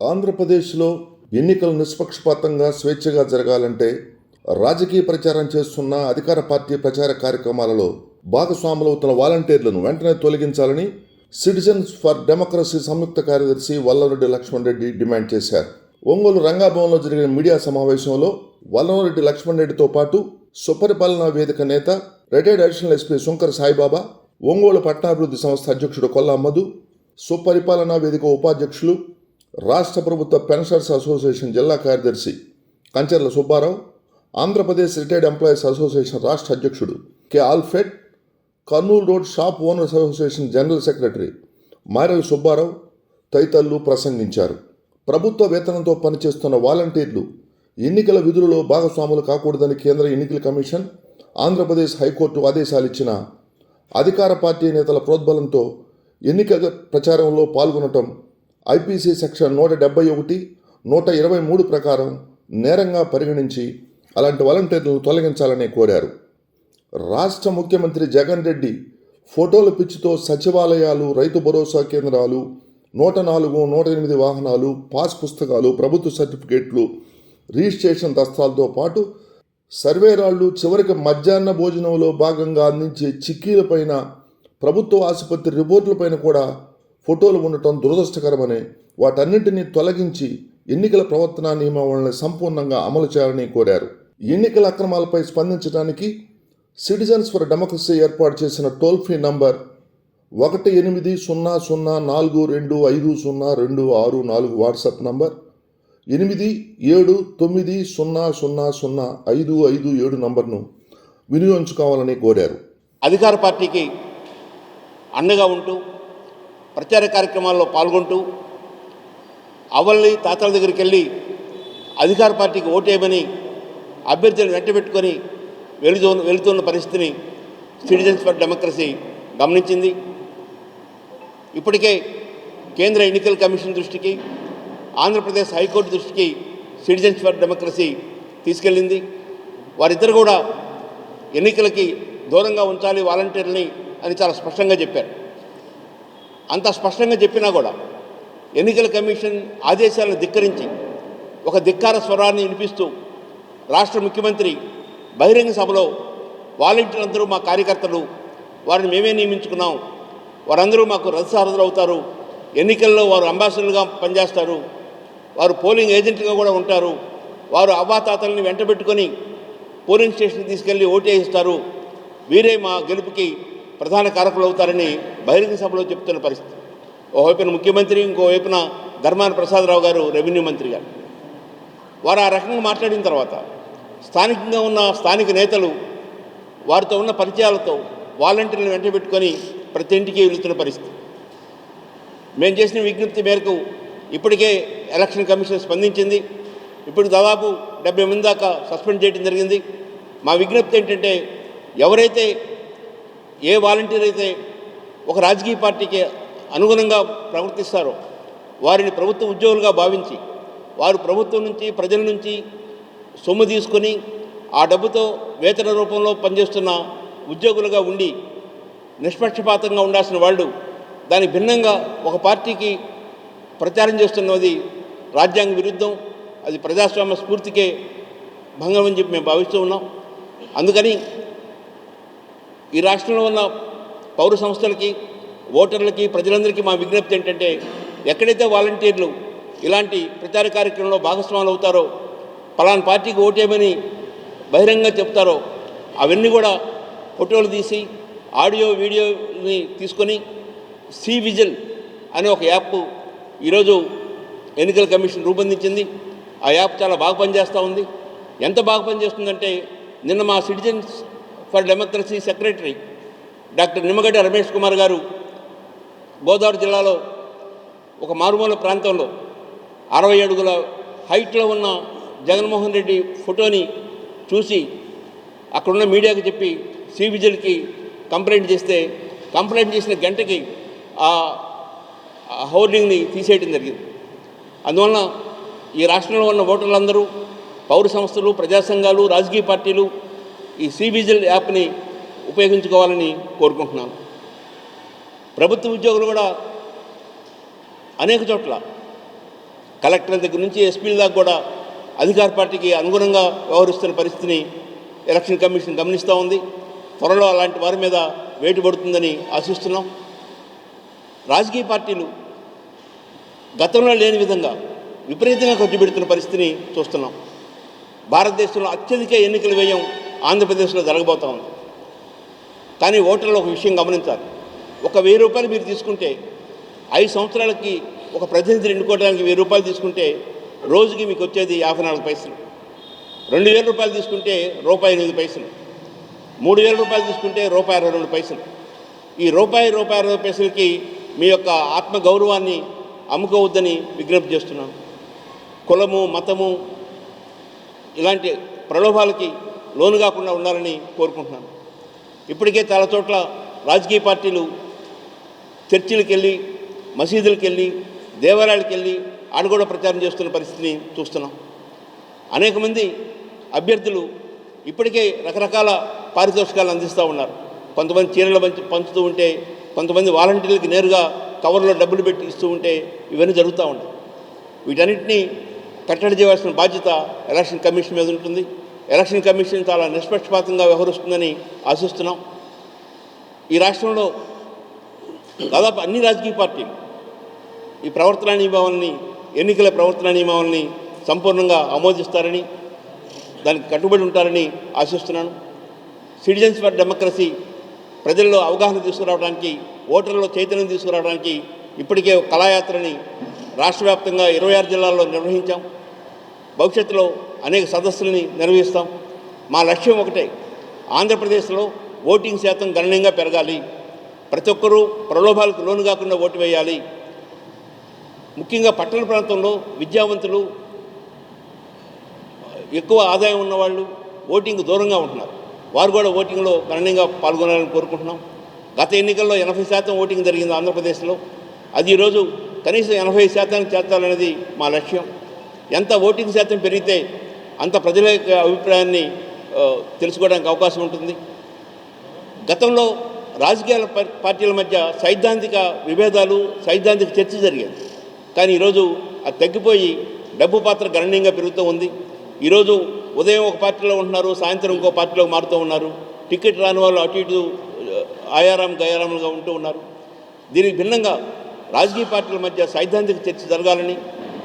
ఆంధ్రప్రదేశ్లో ఎన్నికలు నిష్పక్షపాతంగా స్వేచ్ఛగా జరగాలంటే రాజకీయ ప్రచారం చేస్తున్న అధికార పార్టీ ప్రచార కార్యక్రమాలలో భాగస్వాములవుతున్న వాలంటీర్లను వెంటనే తొలగించాలని సిటిజన్స్ ఫర్ డెమోక్రసీ సంయుక్త కార్యదర్శి వల్లరెడ్డి లక్ష్మణ్ రెడ్డి డిమాండ్ చేశారు. ఒంగోలు రంగాభవన్లో జరిగిన మీడియా సమావేశంలో వల్లరెడ్డి లక్ష్మణ్ రెడ్డితో పాటు సుపరిపాలనా వేదిక నేత retired additional SP Shankar Saibaba Ongole పట్టణాభివృద్ధి సంస్థ అధ్యక్షుడు కొల్లా మధు సుపరిపాలనా వేదిక ఉపాధ్యక్షులు రాష్ట్ర ప్రభుత్వ పెన్షనర్స్ అసోసియేషన్ జిల్లా కార్యదర్శి Kancharla Subbarao Andhra Pradesh retired employees association రాష్ట్ర అధ్యక్షుడు K ఆల్ఫెడ్ Kurnool road shop owners association general secretary Marel Subbarao తదితరులు ప్రసంగించారు. ప్రభుత్వ వేతనంతో పనిచేస్తున్న వాలంటీర్లు ఎన్నికల విధులలో భాగస్వాములు కాకూడదని కేంద్ర ఎన్నికల కమిషన్ ఆంధ్రప్రదేశ్ హైకోర్టు ఆదేశాలు ఇచ్చిన అధికార పార్టీ నేతల ప్రోద్బలంతో ఎన్నికల ప్రచారంలో పాల్గొనటం ఐపీసీ సెక్షన్ నూట డెబ్బై ఒకటి నూట ఇరవై మూడు ప్రకారం నేరంగా పరిగణించి అలాంటి వాలంటీర్లను తొలగించాలని కోరారు. రాష్ట్ర ముఖ్యమంత్రి జగన్ రెడ్డి ఫోటోల పిచ్చితో సచివాలయాలు రైతు భరోసా కేంద్రాలు నూట నాలుగు నూట ఎనిమిది వాహనాలు పాస్ పుస్తకాలు ప్రభుత్వ సర్టిఫికేట్లు రిజిస్ట్రేషన్ దస్తాలతో పాటు సర్వేరాళ్ళు చివరికి మధ్యాహ్న భోజనంలో భాగంగా అందించే చిక్కీలపైన ప్రభుత్వ ఆసుపత్రి రిపోర్టులపైన కూడా ఫోటోలు ఉండటం దురదృష్టకరమని వాటన్నింటినీ తొలగించి ఎన్నికల ప్రవర్తన నియమావళిని సంపూర్ణంగా అమలు చేయాలని కోరారు. ఎన్నికల అక్రమాలపై స్పందించడానికి సిటిజన్స్ ఫర్ డెమోక్రసీ ఏర్పాటు చేసిన టోల్ ఫ్రీ నంబర్ ఒకటి ఎనిమిది సున్నా సున్నా నాలుగు రెండు ఐదు సున్నా రెండు ఆరు నాలుగు వాట్సాప్ నంబర్ ఎనిమిది ఏడు తొమ్మిది సున్నా సున్నా సున్నా ఐదు ఐదు ఏడు నంబర్ను వినియోగించుకోవాలని కోరారు. అధికార పార్టీకి అండగా ఉంటూ ప్రచార కార్యక్రమాల్లో పాల్గొంటూ అవల్ని తాతల దగ్గరికి వెళ్ళి అధికార పార్టీకి ఓటేయమని అభ్యర్థులను వెంటబెట్టుకొని వెళుతూ వెళుతున్న పరిస్థితిని సిటిజన్స్ ఫర్ డెమోక్రసీ గమనించింది. ఇప్పటికే కేంద్ర ఎన్నికల కమిషన్ దృష్టికి ఆంధ్రప్రదేశ్ హైకోర్టు దృష్టికి సిటిజన్స్ ఫర్ డెమోక్రసీ తీసుకెళ్ళింది. వారిద్దరు కూడా ఎన్నికలకి దూరంగా ఉంచాలి వాలంటీర్ని అని చాలా స్పష్టంగా చెప్పారు. అంత స్పష్టంగా చెప్పినా కూడా ఎన్నికల కమిషన్ ఆదేశాలను ధిక్కరించి ఒక ధిక్కార స్వరాన్ని వినిపిస్తూ రాష్ట్ర ముఖ్యమంత్రి బహిరంగ సభలో వాలంటీర్లందరూ మా కార్యకర్తలు వారిని మేమే నియమించుకున్నాం. వారందరూ మాకు రథసారథులు అవుతారు. ఎన్నికల్లో వారు అంబాసిడర్లుగా పనిచేస్తారు. వారు పోలింగ్ ఏజెంట్గా కూడా ఉంటారు. వారు అవ్వాతాతల్ని వెంటబెట్టుకొని పోలింగ్ స్టేషన్కి తీసుకెళ్ళి ఓటేయిస్తారు వీరే మా గెలుపుకి ప్రధాన కారకులు అవుతారని బహిరంగ సభలో చెప్తున్న పరిస్థితి. ఓవైపున ముఖ్యమంత్రి ఇంకోవైపున ధర్మాన ప్రసాదరావు గారు రెవెన్యూ మంత్రి గారు వారు ఆ రకంగా మాట్లాడిన తర్వాత స్థానికంగా ఉన్న స్థానిక నేతలు వారితో ఉన్న పరిచయాలతో వాలంటీర్లను వెంటబెట్టుకొని ప్రతి ఇంటికి వెళుతున్న పరిస్థితి. మేము చేసిన విజ్ఞప్తి మేరకు ఇప్పటికే ఎలక్షన్ కమిషన్ స్పందించింది. ఇప్పుడు దాదాపు డెబ్బై మంది దాకా సస్పెండ్ చేయడం జరిగింది. మా విజ్ఞప్తి ఏంటంటే ఎవరైతే ఏ వాలంటీర్ అయితే ఒక రాజకీయ పార్టీకి అనుగుణంగా ప్రవర్తిస్తారో వారిని ప్రభుత్వ ఉద్యోగులుగా భావించి వారు ప్రభుత్వం నుంచి ప్రజల నుంచి సొమ్ము తీసుకొని ఆ డబ్బుతో వేతన రూపంలో పనిచేస్తున్న ఉద్యోగులుగా ఉండి నిష్పక్షపాతంగా ఉండాల్సిన వాళ్ళు దానికి భిన్నంగా ఒక పార్టీకి ప్రచారం చేస్తున్నది రాజ్యాంగ విరుద్ధం. అది ప్రజాస్వామ్య స్ఫూర్తికే భంగం అని చెప్పి మేము భావిస్తూ ఉన్నాం. అందుకని ఈ రాష్ట్రంలో ఉన్న పౌర సంస్థలకి ఓటర్లకి ప్రజలందరికీ మా విజ్ఞప్తి ఏంటంటే ఎక్కడైతే వాలంటీర్లు ఇలాంటి ప్రచార కార్యక్రమంలో భాగస్వాములు అవుతారో పలానా పార్టీకి ఓటేయమని బహిరంగంగా చెప్తారో అవన్నీ కూడా ఫోటోలు తీసి ఆడియో వీడియోని తీసుకొని సి విజిల్ అనే ఒక యాప్ ఈరోజు ఎన్నికల కమిషన్ రూపొందించింది. ఆ యాప్ చాలా బాగా పనిచేస్తూ ఉంది. ఎంత బాగా పనిచేస్తుందంటే నిన్న మా citizens for democracy secretary doctor Nimmagadda Ramesh Kumar garu Godavari జిల్లాలో ఒక మారుమూల ప్రాంతంలో అరవై అడుగుల హైట్లో ఉన్న జగన్మోహన్ రెడ్డి ఫోటోని చూసి అక్కడున్న మీడియాకి చెప్పి సి విజిల్కి కంప్లైంట్ చేస్తే కంప్లైంట్ చేసిన గంటకి ఆ హోర్డింగ్ని తీసేయడం జరిగింది. అందువలన ఈ రాష్ట్రంలో ఉన్న ఓటర్లందరూ పౌర సంస్థలు ప్రజా సంఘాలు రాజకీయ పార్టీలు ఈ సి విజిల్ యాప్ని ఉపయోగించుకోవాలని కోరుకుంటున్నాను. ప్రభుత్వ ఉద్యోగులు కూడా అనేక చోట్ల కలెక్టర్ దగ్గర నుంచి ఎస్పీల దాకా కూడా అధికార పార్టీకి అనుగుణంగా వ్యవహరిస్తున్న పరిస్థితిని ఎలక్షన్ కమిషన్ గమనిస్తూ ఉంది. త్వరలో అలాంటి వారి మీద వేటు పడుతుందని ఆశిస్తున్నాం. రాజకీయ పార్టీలు గతంలో లేని విధంగా విపరీతంగా ఖర్చు పెడుతున్న పరిస్థితిని చూస్తున్నాం. భారతదేశంలో అత్యధిక ఎన్నికల వ్యయం ఆంధ్రప్రదేశ్లో జరగబోతూ ఉంది. కానీ ఓటర్లు ఒక విషయం గమనించాలి. ఒక వెయ్యి రూపాయలు మీరు తీసుకుంటే ఐదు సంవత్సరాలకి ఒక ప్రతినిధిని ఎన్నుకోవడానికి వెయ్యి రూపాయలు తీసుకుంటే రోజుకి మీకు వచ్చేది యాభై నాలుగు పైసలు. రెండు వేల రూపాయలు తీసుకుంటే రూపాయి ఎనిమిది పైసలు. మూడు వేల రూపాయలు తీసుకుంటే రూపాయి అరవై రెండు పైసలు. ఈ రూపాయి రూపాయి అరవై పైసలకి మీ యొక్క ఆత్మ గౌరవాన్ని అమ్ముకోవద్దని విజ్ఞప్తి చేస్తున్నాను. కులము మతము ఇలాంటి ప్రలోభాలకి లోను కాకుండా ఉండాలని కోరుకుంటున్నాను. ఇప్పటికే చాలా చోట్ల రాజకీయ పార్టీలు చర్చిలకు వెళ్ళి మసీదులకు వెళ్ళి దేవాలయాలకు వెళ్ళి ఆడ కూడా ప్రచారం చేస్తున్న పరిస్థితిని చూస్తున్నాం. అనేక మంది అభ్యర్థులు ఇప్పటికే రకరకాల పారితోషికాలు అందిస్తూ ఉన్నారు. కొంతమంది చీరలు పంచి పంచుతూ ఉంటే కొంతమంది వాలంటీర్లకు నేరుగా కవర్లో డబ్బులు పెట్టి ఇస్తూ ఉంటే ఇవన్నీ జరుగుతూ ఉంటాయి. వీటన్నిటినీ కట్టడి చేయవలసిన బాధ్యత ఎలక్షన్ కమిషన్ మీద ఉంటుంది. ఎలక్షన్ కమిషన్ చాలా నిష్పక్షపాతంగా వ్యవహరిస్తుందని ఆశిస్తున్నాం. ఈ రాష్ట్రంలో దాదాపు అన్ని రాజకీయ పార్టీలు ఈ ప్రవర్తనా నియమావళిని ఎన్నికల ప్రవర్తనా నియమావళిని సంపూర్ణంగా ఆమోదిస్తారని దానికి కట్టుబడి ఉంటారని ఆశిస్తున్నాను. సిటిజన్స్ ఫర్ డెమోక్రసీ ప్రజల్లో అవగాహన తీసుకురావడానికి ఓటర్లలో చైతన్యం తీసుకురావడానికి ఇప్పటికే కళాయాత్రని రాష్ట్ర వ్యాప్తంగా ఇరవై ఆరు జిల్లాల్లో నిర్వహించాం. భవిష్యత్తులో అనేక సదస్సులని నిర్వహిస్తాం. మా లక్ష్యం ఒకటే ఆంధ్రప్రదేశ్లో ఓటింగ్ శాతం గణనీయంగా పెరగాలి. ప్రతి ఒక్కరూ ప్రలోభాలకు లోను కాకుండా ఓటు వేయాలి. ముఖ్యంగా పట్టణ ప్రాంతంలో విద్యావంతులు ఎక్కువ ఆదాయం ఉన్నవాళ్ళు ఓటింగ్ దూరంగా ఉంటున్నారు. వారు కూడా ఓటింగ్లో గణనీయంగా పాల్గొనాలని కోరుకుంటున్నాం. గత ఎన్నికల్లో ఎనభై శాతం ఓటింగ్ జరిగింది ఆంధ్రప్రదేశ్లో. అది ఈరోజు కనీసం ఎనభై శాతానికి చేర్చాలనేది మా లక్ష్యం. ఎంత ఓటింగ్ శాతం పెరిగితే అంత ప్రజల యొక్క అభిప్రాయాన్ని తెలుసుకోవడానికి అవకాశం ఉంటుంది. గతంలో రాజకీయాల పార్టీల మధ్య సైద్ధాంతిక విభేదాలు సైద్ధాంతిక చర్చ జరిగేది. కానీ ఈరోజు అది తగ్గిపోయి డబ్బు పాత్ర గణనీయంగా పెరుగుతూ ఉంది. ఈరోజు ఉదయం ఒక పార్టీలో ఉంటున్నారు సాయంత్రం ఇంకో పార్టీలో మారుతూ ఉన్నారు. టికెట్ రాని వాళ్ళు అటు ఇటు ఆయారాం గయారాములుగా ఉంటూ ఉన్నారు. దీనికి భిన్నంగా రాజకీయ పార్టీల మధ్య సైద్ధాంతిక చర్చ జరగాలని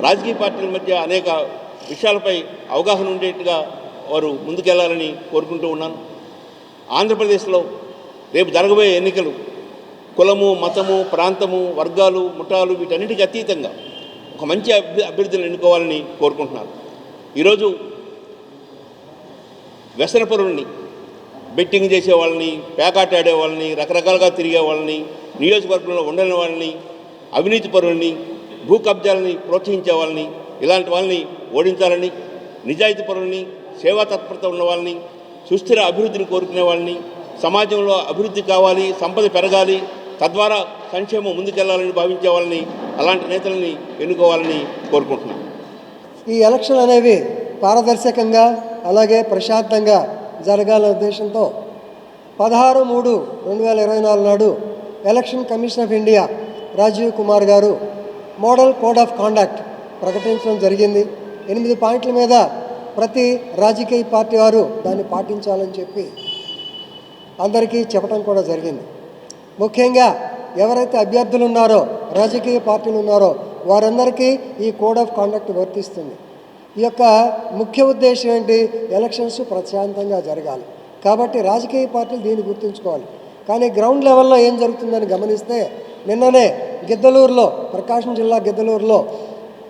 రాజకీయ పార్టీల మధ్య అనేక విషయాలపై అవగాహన ఉండేట్టుగా వారు ముందుకెళ్ళాలని కోరుకుంటూ ఉన్నాను. ఆంధ్రప్రదేశ్లో రేపు జరగబోయే ఎన్నికలు కులము మతము ప్రాంతము వర్గాలు ముఠాలు వీటన్నిటికీ అతీతంగా ఒక మంచి అభ్య అభ్యర్థులను ఎన్నుకోవాలని కోరుకుంటున్నారు ఈరోజు వ్యసనపరుల్ని బెట్టింగ్ చేసే వాళ్ళని పేకాట ఆడే వాళ్ళని రకరకాలుగా తిరిగే వాళ్ళని నియోజకవర్గంలో ఉండని వాళ్ళని అవినీతి పరుల్ని భూ కబ్జాలని ప్రోత్సహించే వాళ్ళని ఇలాంటి వాళ్ళని ఓడించాలని నిజాయితీ పరుల్ని సేవా తత్పరత ఉన్న వాళ్ళని సుస్థిర అభివృద్ధిని కోరుకునే వాళ్ళని సమాజంలో అభివృద్ధి కావాలి సంపద పెరగాలి తద్వారా సంక్షేమం ముందుకెళ్ళాలని భావించే వాళ్ళని అలాంటి నేతలని ఎన్నుకోవాలని కోరుకుంటున్నాను ఈ ఎలక్షన్ అనేవి పారదర్శకంగా అలాగే ప్రశాంతంగా జరగాలనే ఉద్దేశంతో పదహారు మూడు రెండు వేల ఇరవై నాలుగు నాడు election commission of India Rajiv Kumar garu model code of conduct ప్రకటించడం జరిగింది. ఎనిమిది పాయింట్ల మీద ప్రతి రాజకీయ పార్టీ వారు దాన్ని పాటించాలని చెప్పి అందరికీ చెప్పడం కూడా జరిగింది. ముఖ్యంగా ఎవరైతే అభ్యర్థులు ఉన్నారో రాజకీయ పార్టీలు ఉన్నారో వారందరికీ ఈ కోడ్ ఆఫ్ కాండక్ట్ వర్తిస్తుంది. ఈ యొక్క ముఖ్య ఉద్దేశం ఏంటి? ఎలక్షన్స్ ప్రశాంతంగా జరగాలి. కాబట్టి రాజకీయ పార్టీలు దీన్ని గుర్తుంచుకోవాలి. కానీ గ్రౌండ్ లెవెల్లో ఏం జరుగుతుందని గమనిస్తే నిన్ననే గిద్దలూరులో ప్రకాశం జిల్లా గిద్దలూరులో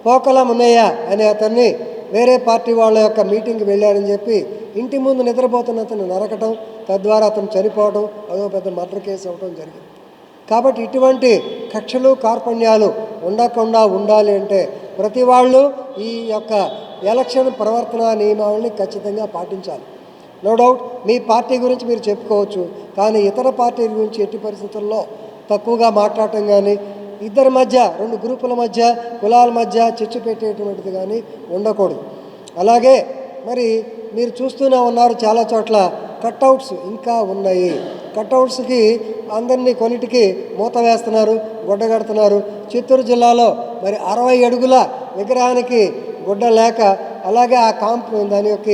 పోకల మున్నయ్య అనే అతన్ని వేరే పార్టీ వాళ్ళ యొక్క మీటింగ్కి వెళ్ళారని చెప్పి ఇంటి ముందు నిద్రపోతున్న అతను నరకటం తద్వారా అతను చనిపోవడం అదో పెద్ద మర్డర్ కేసు అవ్వడం జరిగింది. కాబట్టి ఇటువంటి కక్షలు కార్పణ్యాలు ఉండకుండా ఉండాలి అంటే ప్రతి వాళ్ళు ఈ యొక్క ఎలక్షన్ ప్రవర్తన నియమావళిని ఖచ్చితంగా పాటించాలి. నో డౌట్ మీ పార్టీ గురించి మీరు చెప్పుకోవచ్చు కానీ ఇతర పార్టీల గురించి ఎట్టి పరిస్థితుల్లో తక్కువగా మాట్లాడటం కానీ ఇద్దరి మధ్య రెండు గ్రూపుల మధ్య కులాల మధ్య చిచ్చు పెట్టేటువంటిది కానీ ఉండకూడదు. అలాగే మరి మీరు చూస్తూనే ఉన్నారు చాలా చోట్ల కట్అవుట్స్ ఇంకా ఉన్నాయి. కట్అవుట్స్కి అందరినీ కొన్నిటికి మూత వేస్తున్నారు గుడ్డ కడుతున్నారు. చిత్తూరు జిల్లాలో మరి అరవై అడుగుల విగ్రహానికి గుడ్డ లేక అలాగే ఆ కాంప్ దాని యొక్క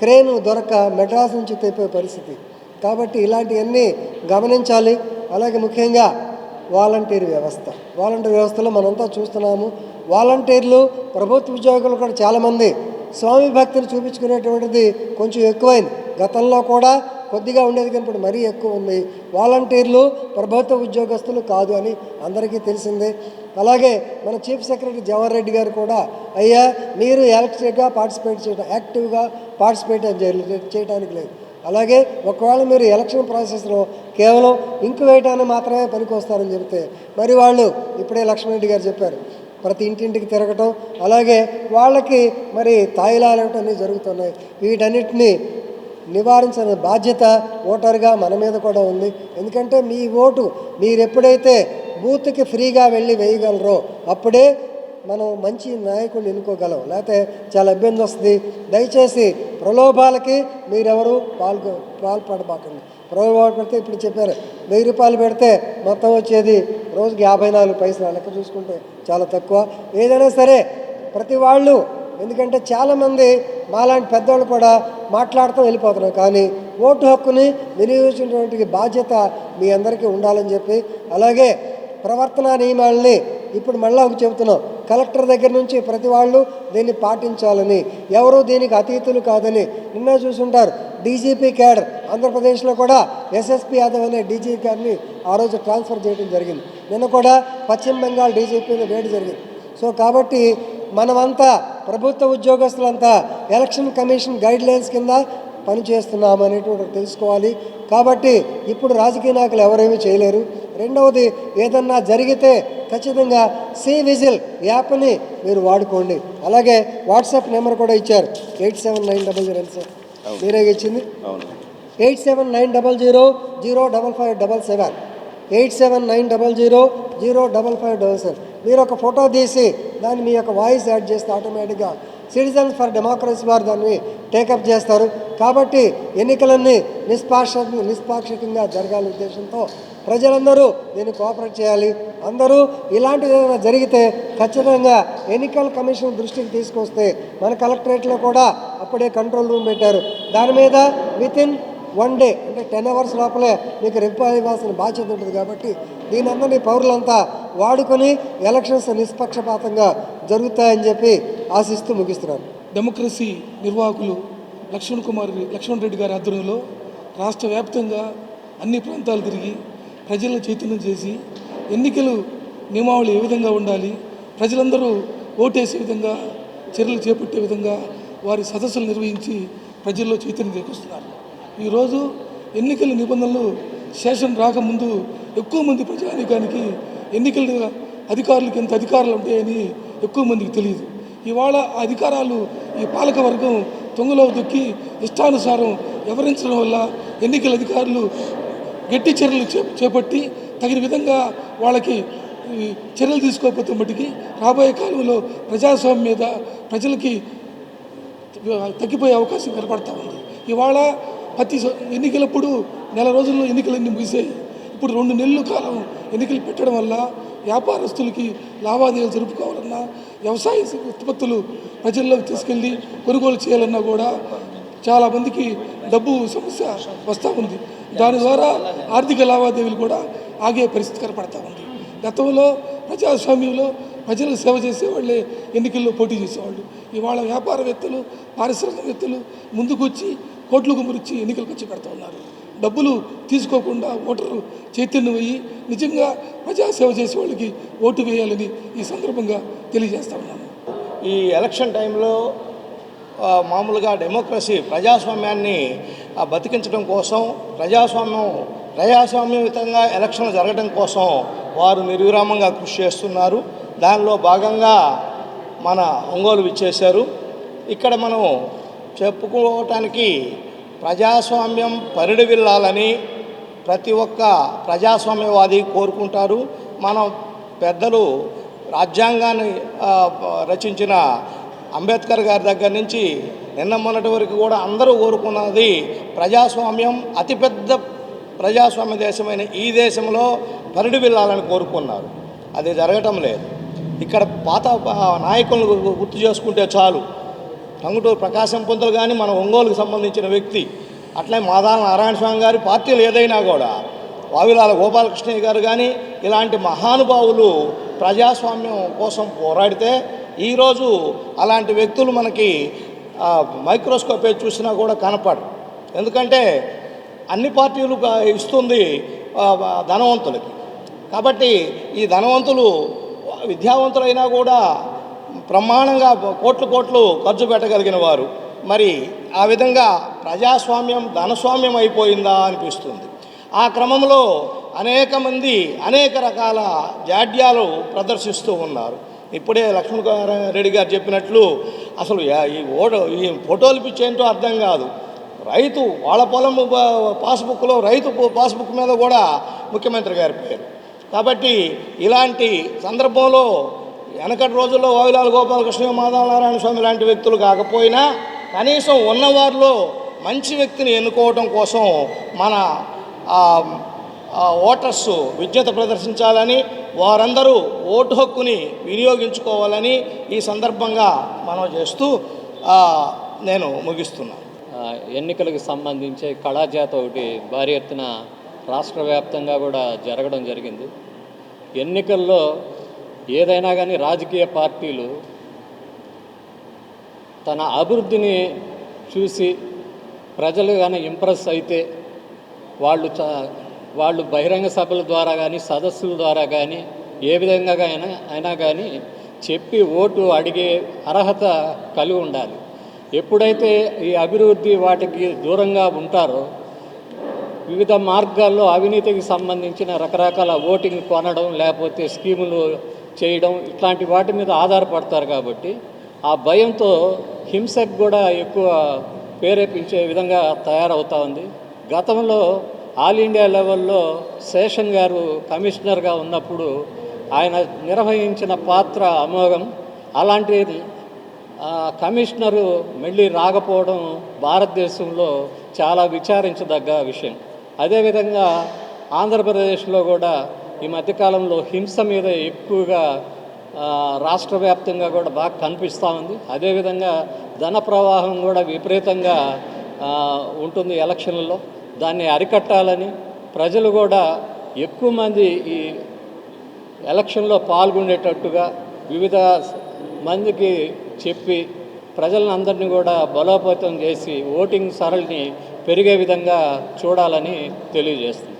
క్రేను దొరక మెడ్రాస్ నుంచి తెప్పే పరిస్థితి. కాబట్టి ఇలాంటివన్నీ గమనించాలి. అలాగే ముఖ్యంగా వాలంటీర్ వ్యవస్థ. వాలంటీర్ వ్యవస్థలో మనంతా చూస్తున్నాము. వాలంటీర్లు ప్రభుత్వ ఉద్యోగులు కూడా చాలామంది. స్వామి భక్తిని చూపించుకునేటువంటిది కొంచెం ఎక్కువైంది. గతంలో కూడా కొద్దిగా ఉండేది కానీ ఇప్పుడు మరీ ఎక్కువ ఉంది. వాలంటీర్లు ప్రభుత్వ ఉద్యోగస్తులు కాదు అని అందరికీ తెలిసిందే. అలాగే మన చీఫ్ సెక్రటరీ జవహర్ రెడ్డి గారు కూడా అయ్యా మీరు యాక్టివ్గా పార్టిసిపేట్ చేయడం యాక్టివ్గా పార్టిసిపేట్ చేయడానికి లేదు. అలాగే ఒకవేళ మీరు ఎలక్షన్ ప్రాసెస్లో కేవలం ఇంకు వేయటానికి మాత్రమే పనికొస్తారని చెబితే మరి వాళ్ళు ఇప్పుడే లక్ష్మణరెడ్డి గారు చెప్పారు ప్రతి ఇంటింటికి తిరగటం అలాగే వాళ్ళకి మరి తాయిలాలు అన్నీ జరుగుతున్నాయి. వీటన్నిటిని నివారించిన బాధ్యత ఓటర్గా మన మీద కూడా ఉంది. ఎందుకంటే మీ ఓటు మీరు ఎప్పుడైతే బూత్కి ఫ్రీగా వెళ్ళి వేయగలరో అప్పుడే మనం మంచి నాయకుడిని ఎన్నుకోగలం. లేకపోతే చాలా ఇబ్బంది వస్తుంది. దయచేసి ప్రలోభాలకి మీరెవరు పాల్గొ పాల్పడబాకండి. ప్రలోభాలు పెడితే ఇప్పుడు చెప్పారు వెయ్యి రూపాయలు పెడితే మొత్తం వచ్చేది రోజుకి యాభై నాలుగు పైసలు. లెక్క చూసుకుంటే చాలా తక్కువ. ఏదైనా సరే ప్రతి వాళ్ళు ఎందుకంటే చాలామంది మాలాంటి పెద్దవాళ్ళు కూడా మాట్లాడుతూ వెళ్ళిపోతున్నారు. కానీ ఓటు హక్కుని వినియోగించినటువంటి బాధ్యత మీ అందరికీ ఉండాలని చెప్పి అలాగే ప్రవర్తన నియమాలని ఇప్పుడు మళ్ళా ఒక చెబుతున్నాం. కలెక్టర్ దగ్గర నుంచి ప్రతి వాళ్ళు దీన్ని పాటించాలని. ఎవరు దీనికి అతీతులు కాదని నిన్న చూసుంటారు. డీజీపీ క్యాడర్ ఆంధ్రప్రదేశ్లో కూడా ఎస్ఎస్పీ యాదవ్ అనే డీజీపీ గారిని ఆ రోజు ట్రాన్స్ఫర్ చేయడం జరిగింది. నిన్న కూడా పశ్చిమ బెంగాల్ డీజీపీని వేడి జరిగింది. సో కాబట్టి మనమంతా ప్రభుత్వ ఉద్యోగస్తులంతా ఎలక్షన్ కమిషన్ గైడ్ లైన్స్ కింద పనిచేస్తున్నామనేటువంటి తెలుసుకోవాలి. కాబట్టి ఇప్పుడు రాజకీయ నాయకులు ఎవరేమీ చేయలేరు. రెండవది ఏదన్నా జరిగితే ఖచ్చితంగా సి విజిల్ యాప్ని మీరు వాడుకోండి. అలాగే వాట్సాప్ నెంబర్ కూడా ఇచ్చారు. Eight seven nine double zero sir? మీరే ఇచ్చింది? అవును. Eight seven nine double zero zero double five double seven. Eight seven nine double zero zero double five double seven. మీరు ఒక ఫోటో తీసి దాన్ని మీ యొక్క వాయిస్ యాడ్ చేస్తే ఆటోమేటిక్గా సిటిజన్స్ ఫర్ డెమోక్రసీ వారు దాన్ని టేకప్ చేస్తారు. కాబట్టి ఎన్నికలన్నీ నిష్పాక్ష నిష్పాక్షికంగా జరగాలనే ఉద్దేశంతో ప్రజలందరూ దీన్ని కోఆపరేట్ చేయాలి. అందరూ ఇలాంటిది ఏదైనా జరిగితే ఖచ్చితంగా ఎన్నికల కమిషన్ దృష్టికి తీసుకొస్తే మన కలెక్టరేట్లో కూడా అప్పుడే కంట్రోల్ రూమ్ పెట్టారు. దాని మీద విత్ ఇన్ వన్ డే అంటే టెన్ అవర్స్ లోపలే మీకు రిప్లై ఇవ్వాల్సిన బాధ్యత ఉంటుంది కాబట్టి దీని అందరినీ పౌరులంతా వాడుకొని ఎలక్షన్స్ నిష్పక్షపాతంగా జరుగుతాయని చెప్పి ఆశిస్తూ ముగిస్తున్నాను. డెమోక్రసీ నిర్వాహకులు లక్ష్మణ్ కుమార్ లక్ష్మణ్ రెడ్డి గారి ఆధ్వర్యంలో రాష్ట్ర వ్యాప్తంగా అన్ని ప్రాంతాలు తిరిగి ప్రజలను చైతన్యం చేసి ఎన్నికలు నియమావళి ఏ విధంగా ఉండాలి ప్రజలందరూ ఓటేసే విధంగా చర్యలు చేపట్టే విధంగా వారి సదస్సులు నిర్వహించి ప్రజల్లో చైతన్యం చేకూరుస్తున్నారు. ఈరోజు ఎన్నికల నిబంధనలు సెషన్ రాకముందు ఎక్కువ మంది ప్రజానీకానికి ఎన్నికల అధికారులకు ఎంత అధికారాలు ఉంటాయని ఎక్కువ మందికి తెలియదు. ఇవాళ ఆ అధికారాలు ఈ పాలక వర్గం తొంగలో దొక్కి ఇష్టానుసారం వివరించడం వల్ల ఎన్నికల అధికారులు గట్టి చర్యలు చేపట్టి తగిన విధంగా వాళ్ళకి చర్యలు తీసుకోకపోతే మటుకి రాబోయే కాలంలో ప్రజాస్వామ్యం మీద ప్రజలకి తగ్గిపోయే అవకాశం కనపడతా ఉంది. ఇవాళ ప్రతి ఎన్నికలప్పుడు నెల రోజుల్లో ఎన్నికలన్నీ ముగిసాయి. ఇప్పుడు రెండు నెలల కాలం ఎన్నికలు పెట్టడం వల్ల వ్యాపారస్తులకి లావాదేవీలు జరుపుకోవాలన్నా వ్యవసాయ ఉత్పత్తులు ప్రజల్లోకి తీసుకెళ్ళి కొనుగోలు చేయాలన్నా కూడా చాలామందికి డబ్బు సమస్య వస్తూ ఉంది. దాని ద్వారా ఆర్థిక లావాదేవీలు కూడా ఆగే పరిస్థితి కనపడతా ఉంది. గతంలో ప్రజాస్వామ్యంలో ప్రజలకు సేవ చేసేవాళ్ళే ఎన్నికల్లో పోటీ చేసేవాళ్ళు. ఇవాళ వ్యాపారవేత్తలు పారిశ్రామికవేత్తలు ముందుకొచ్చి కోట్లు గుమ్మరిచ్చి ఎన్నికలు ఖర్చు పెడుతూ ఉన్నారు. డబ్బులు తీసుకోకుండా ఓటరు చైతన్యం అయ్యి నిజంగా ప్రజాసేవ చేసే వాళ్ళకి ఓటు వేయాలని ఈ సందర్భంగా తెలియజేస్తా ఉన్నాను. ఈ ఎలక్షన్ టైంలో మామూలుగా డెమోక్రసీ ప్రజాస్వామ్యాన్ని బతికించడం కోసం ప్రజాస్వామ్యం ప్రజాస్వామ్యయుతంగా ఎలక్షన్లు జరగడం కోసం వారు నిర్విరామంగా కృషి చేస్తున్నారు. దానిలో భాగంగా మన ఒంగోలు విచ్చేశారు. ఇక్కడ మనం చెప్పుకోవటానికి ప్రజాస్వామ్యం పరిడివిల్లాలని ప్రతి ఒక్క ప్రజాస్వామ్యవాది కోరుకుంటారు. మనం పెద్దలు రాజ్యాంగాన్ని రచించిన అంబేద్కర్ గారి దగ్గర నుంచి నిన్న మొన్నటి వరకు కూడా అందరూ కోరుకున్నది ప్రజాస్వామ్యం అతిపెద్ద ప్రజాస్వామ్య దేశమైన ఈ దేశంలో పరిడి వెళ్ళాలని కోరుకున్నారు. అది జరగటం లేదు. ఇక్కడ పాత నాయకులను గుర్తు చేసుకుంటే చాలు. టంగుటూరు ప్రకాశం పంతులు కానీ మన ఒంగోలుకు సంబంధించిన వ్యక్తి అట్లే మాదాల నారాయణ స్వామి గారి పార్టీలు ఏదైనా కూడా వావిలాల గోపాలకృష్ణయ్య గారు కానీ ఇలాంటి మహానుభావులు ప్రజాస్వామ్యం కోసం పోరాడితే ఈరోజు అలాంటి వ్యక్తులు మనకి మైక్రోస్కోప్ చూసినా కూడా కనపడు ఎందుకంటే అన్ని పార్టీలు ఇస్తుంది ధనవంతులకి. కాబట్టి ఈ ధనవంతులు విద్యావంతులైనా కూడా ప్రమాణంగా కోట్లు కోట్లు ఖర్చు పెట్టగలిగిన వారు. మరి ఆ విధంగా ప్రజాస్వామ్యం ధనస్వామ్యం అయిపోయిందా అనిపిస్తుంది. ఆ క్రమంలో అనేక మంది అనేక రకాల జాడ్యాలు ప్రదర్శిస్తూ ఉన్నారు. ఇప్పుడే లక్ష్మణ్ రెడ్డి గారు చెప్పినట్లు అసలు ఈ ఓటో ఈ ఫోటోలు పిచ్చేంటో అర్థం కాదు. రైతు వాళ్ళ పొలం పాస్బుక్లో రైతు పాస్బుక్ మీద కూడా ముఖ్యమంత్రి గారి పేరు. కాబట్టి ఇలాంటి సందర్భంలో వెనకటి రోజుల్లో వావిలాల గోపాలకృష్ణ మాధవనారాయణ స్వామి లాంటి వ్యక్తులు కాకపోయినా కనీసం ఉన్నవారిలో మంచి వ్యక్తిని ఎన్నుకోవడం కోసం మన ఓటర్స్ విద్యత ప్రదర్శించాలని వారందరూ ఓటు హక్కుని వినియోగించుకోవాలని ఈ సందర్భంగా మనం చేస్తూ నేను ముగిస్తున్నాను ఎన్నికలకు సంబంధించి కళాజాత ఒకటి భారీ ఎత్తున రాష్ట్ర వ్యాప్తంగా కూడా జరగడం జరిగింది. ఎన్నికల్లో ఏదైనా కానీ రాజకీయ పార్టీలు తన అభివృద్ధిని చూసి ప్రజలు కానీ ఇంప్రెస్ అయితే వాళ్ళు చ వాళ్ళు బహిరంగ సభల ద్వారా కానీ సదస్సుల ద్వారా కానీ ఏ విధంగా అయినా అయినా కానీ చెప్పి ఓటు అడిగే అర్హత కలిగి ఉండాలి. ఎప్పుడైతే ఈ అభివృద్ధి వాటికి దూరంగా ఉంటారో వివిధ మార్గాల్లో అవినీతికి సంబంధించిన రకరకాల ఓటింగ్ కొనడం లేకపోతే స్కీములు చేయడం ఇట్లాంటి వాటి మీద ఆధారపడతారు కాబట్టి ఆ భయంతో హింసకు కూడా ఎక్కువ ప్రేరేపించే విధంగా తయారవుతా ఉంది. గతంలో ఆల్ ఇండియా లెవెల్లో శేషన్ గారు కమిషనర్గా ఉన్నప్పుడు ఆయన నిర్వహించిన పాత్ర అమోఘం. అలాంటి కమిషనరు మళ్ళీ రాకపోవడం భారతదేశంలో చాలా విచారించదగ్గ విషయం. అదేవిధంగా ఆంధ్రప్రదేశ్లో కూడా ఈ మధ్యకాలంలో హింస మీద ఎక్కువగా రాష్ట్ర వ్యాప్తంగా కూడా బాగా కనిపిస్తూ ఉంది. అదేవిధంగా ధన ప్రవాహం కూడా విపరీతంగా ఉంటుంది ఎలక్షన్లలో. దాన్ని అరికట్టాలని ప్రజలు కూడా ఎక్కువ మంది ఈ ఎలక్షన్లో పాల్గొనేటట్టుగా వివిధ మందికి చెప్పి ప్రజలను అందరినీ కూడా బలోపేతం చేసి ఓటింగ్ సరళిని పెరిగే విధంగా చూడాలని తెలియజేస్తుంది